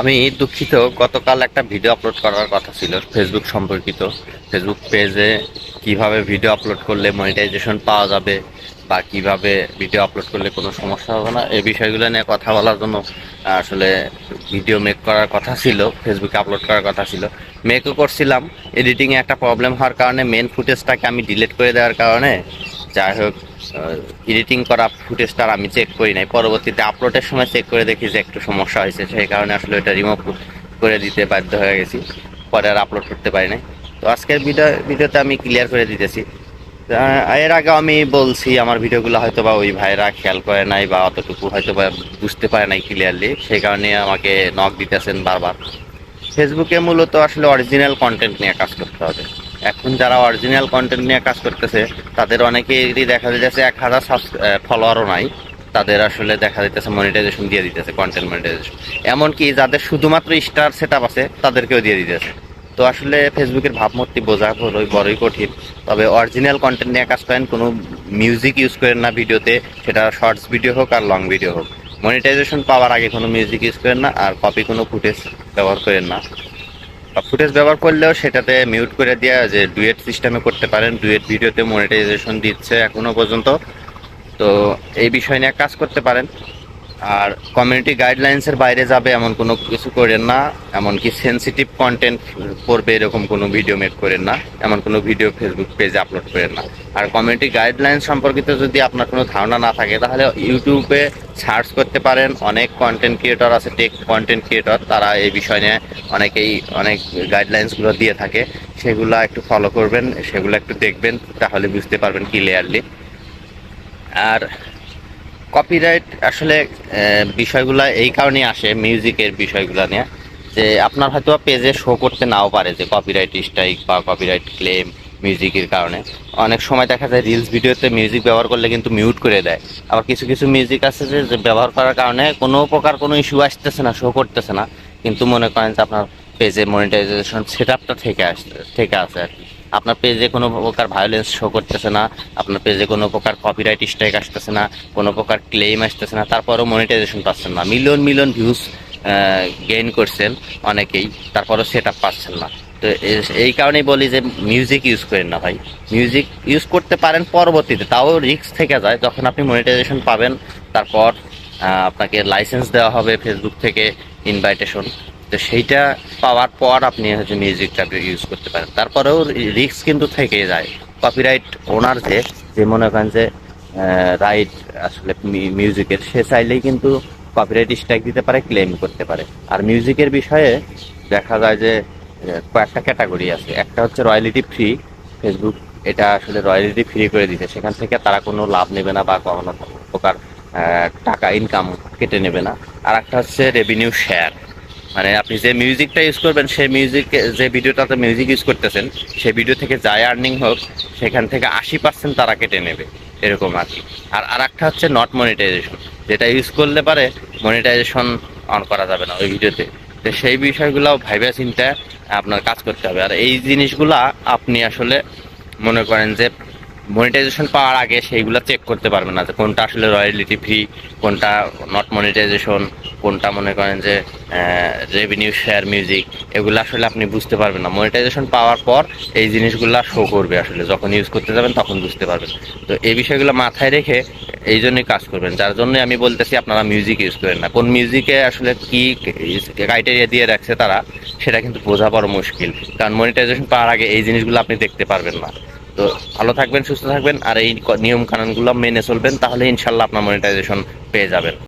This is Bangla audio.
আমি দুঃখিত, গতকাল একটা ভিডিও আপলোড করার কথা ছিল ফেসবুক সম্পর্কিত। ফেসবুক পেজে কীভাবে ভিডিও আপলোড করলে মনিটাইজেশন পাওয়া যাবে বা কীভাবে ভিডিও আপলোড করলে কোনো সমস্যা হবে না, এই বিষয়গুলো নিয়ে কথা বলার জন্য আসলে ভিডিও মেক করার কথা ছিল ফেসবুকে আপলোড করার কথা ছিল। মেকও করছিলাম এডিটিংয়ে একটা প্রবলেম হওয়ার কারণে মেন ফুটেজটাকে আমি ডিলিট করে দেওয়ার কারণে যাই হোক এডিটিং করা ফুটেজটা আমি চেক করি নাই। পরবর্তীতে আপলোডের সময় চেক করে দেখি যে একটু সমস্যা হয়েছে, সেই কারণে আসলে এটা রিমুভ করে দিতে বাধ্য হয়ে গেছি। পরে আর আপলোড করতে পারি নাই। তো আজকের ভিডিও ভিডিওতে আমি ক্লিয়ার করে দিতেছি। এর আগে আমি বলছি, আমার ভিডিওগুলো হয়তো বা ওই ভাইরা খেয়াল করে নাই বা অতটুকু হয়তো বা বুঝতে পারে নাই ক্লিয়ারলি সেই কারণে আমাকে নক দিতেছেন বারবার। ফেসবুকে মূলত আসলে অরিজিনাল কন্টেন্ট নিয়ে কাজ করতে হবে। এখন যারা অরিজিনাল কন্টেন্ট নিয়ে কাজ করতেছে, তাদের অনেকেরই দেখা যাচ্ছে এক হাজার ফলোয়ারও নাই, তাদের আসলে দেখা যাইতেছে মনিটাইজেশন দিয়ে দিতেছে কন্টেন্ট মনিটাইজেশন এমনকি যাদের শুধুমাত্র স্টার সেট আপ আছে, তাদেরকেও দিয়ে দিতেছে। তো আসলে ফেসবুকের ভাবমূর্তি বোঝা বড়ই বড়ই কঠিন। তবে অরিজিনাল কন্টেন্ট নিয়ে কাজ করেন, কোনো মিউজিক ইউজ করেন না ভিডিওতে সেটা শর্টস ভিডিও হোক আর লং ভিডিও হোক। মনিটাইজেশন পাওয়ার আগে কোনো মিউজিক ইউজ করেন না, আর কপি কোনো ফুটেজ ব্যবহার করেন না। ফুটেজ ব্যবহার করলেও সেটাতে মিউট করে দেওয়া যে ডুয়েট সিস্টেমে করতে পারেন ডুয়েট ভিডিওতে মনিটাইজেশন দিচ্ছে এখনও পর্যন্ত। তো এই বিষয় নিয়ে কাজ করতে পারেন। আর কমিউনিটি গাইডলাইন্সের বাইরে যাবে এমন কোনো কিছু করেন না, এমনকি সেনসিটিভ কন্টেন্ট করবে এরকম কোনো ভিডিও মেক করেন না, এমন কোনো ভিডিও ফেসবুক পেজে আপলোড করেন না। আর কমিউনিটি গাইডলাইন সম্পর্কিত যদি আপনার কোনো ধারণা না থাকে, তাহলে ইউটিউবে সার্চ করতে পারেন। অনেক কন্টেন্ট ক্রিয়েটর আছে টেক কন্টেন্ট ক্রিয়েটর তারা এই বিষয় নিয়ে অনেকেই অনেক গাইডলাইন্সগুলো দিয়ে থাকে। সেগুলো একটু ফলো করবেন, সেগুলো একটু দেখবেন, তাহলে বুঝতে পারবেন ক্লিয়ারলি আর কপিরাইট আসলে বিষয়গুলা এই কারণেই আসে মিউজিকের বিষয়গুলো নিয়ে, যে আপনার হয়তো পেজে শো করতে নাও পারে, যে কপিরাইট স্ট্রাইক বা কপিরাইট ক্লেম মিউজিকের কারণে। অনেক সময় দেখা যায় রিলস ভিডিওতে মিউজিক ব্যবহার করলে কিন্তু মিউট করে দেয়। আবার কিছু কিছু মিউজিক আছে যে যে ব্যবহার করার কারণে কোনো প্রকার কোনো ইস্যু আসতেছে না শো করতেছে না। কিন্তু মনে করেন যে আপনার পেজে মনিটাইজেশন সেট আপটা থেকে আসতে থেকে আছে আর কি। আপনার পেজে কোনো প্রকার ভায়োলেন্স শো করতেছে না, আপনার পেজে কোনো প্রকার কপিরাইট স্ট্রাইক আসতেছে না, কোনো প্রকার ক্লেম আসতেছে না, তারপরেও মনিটাইজেশন পাচ্ছেন না। মিলিয়ন মিলিয়ন ভিউজ গেইন করছেন অনেকেই, তারপরও সেট আপ পাচ্ছেন না। তো এই কারণেই বলি যে মিউজিক ইউজ করেন না ভাই। মিউজিক ইউজ করতে পারেন পরবর্তীতে, তাও রিস্ক থেকে যায়। যখন আপনি মনিটাইজেশন পাবেন, তারপর আপনাকে লাইসেন্স দেওয়া হবে ফেসবুক থেকে ইনভাইটেশন তো সেইটা পাওয়ার পর আপনি হচ্ছে মিউজিকটা ইউজ করতে পারেন। তারপরেও রিস্ক কিন্তু থেকে যায়। কপিরাইট ওনার যে যে মনে করেন যে রাইট আসলে মিউজিকের সে চাইলেই কিন্তু কপিরাইট স্ট্রাইক দিতে পারে ক্লেম করতে পারে। আর মিউজিকের বিষয়ে দেখা যায় যে কয়েকটা ক্যাটাগরি আছে। একটা হচ্ছে রয়্যালিটি ফ্রি ফেসবুক এটা আসলে রয়্যালিটি ফ্রি করে দিতে সেখান থেকে তারা কোনো লাভ নেবে না বা কোনো প্রকার টাকা ইনকাম কেটে নেবে না। আর একটা হচ্ছে রেভিনিউ শেয়ার মানে আপনি যে মিউজিকটা ইউজ করবেন, সেই মিউজিক যে ভিডিওটাতে মিউজিক ইউজ করতেছেন, সেই ভিডিও থেকে যাই আর্নিং হোক, সেখান থেকে আশি পার্সেন্ট তারা কেটে নেবে, এরকম আর কি। আর আর একটা হচ্ছে নট মনিটাইজেশন যেটা ইউজ করলে পারে মনিটাইজেশন অন করা যাবে না ওই ভিডিওতে তো সেই বিষয়গুলো ভাইবা চিন্তা আপনার কাজ করতে হবে। আর এই জিনিসগুলা আপনি আসলে মনে করেন যে মনিটাইজেশন পাওয়ার আগে সেইগুলো চেক করতে পারবেন না যে কোনটা আসলে রয়্যালিটি ফ্রি কোনটা নট মনিটাইজেশন কোনটা মনে করেন যে রেভিনিউ শেয়ার মিউজিক এগুলো আসলে আপনি বুঝতে পারবেন না। মনিটাইজেশন পাওয়ার পর এই জিনিসগুলো শো করবে আসলে। যখন ইউজ করতে যাবেন তখন বুঝতে পারবেন। তো এই বিষয়গুলো মাথায় রেখে এই জন্যই কাজ করবেন। যার জন্যই আমি বলতেছি আপনারা মিউজিক ইউজ করেন না। কোন মিউজিকে আসলে কি ক্রাইটেরিয়া দিয়ে রাখছে তারা, সেটা কিন্তু বোঝা বড় মুশকিল। কারণ মনিটাইজেশন পাওয়ার আগে এই জিনিসগুলো আপনি দেখতে পারবেন না। তো ভালো থাকবেন, সুস্থ থাকবেন, আর এই নিয়ম কানুনগুলো মেনে চলবেন, তাহলে ইনশাল্লাহ আপনার মনিটাইজেশন পেয়ে যাবেন।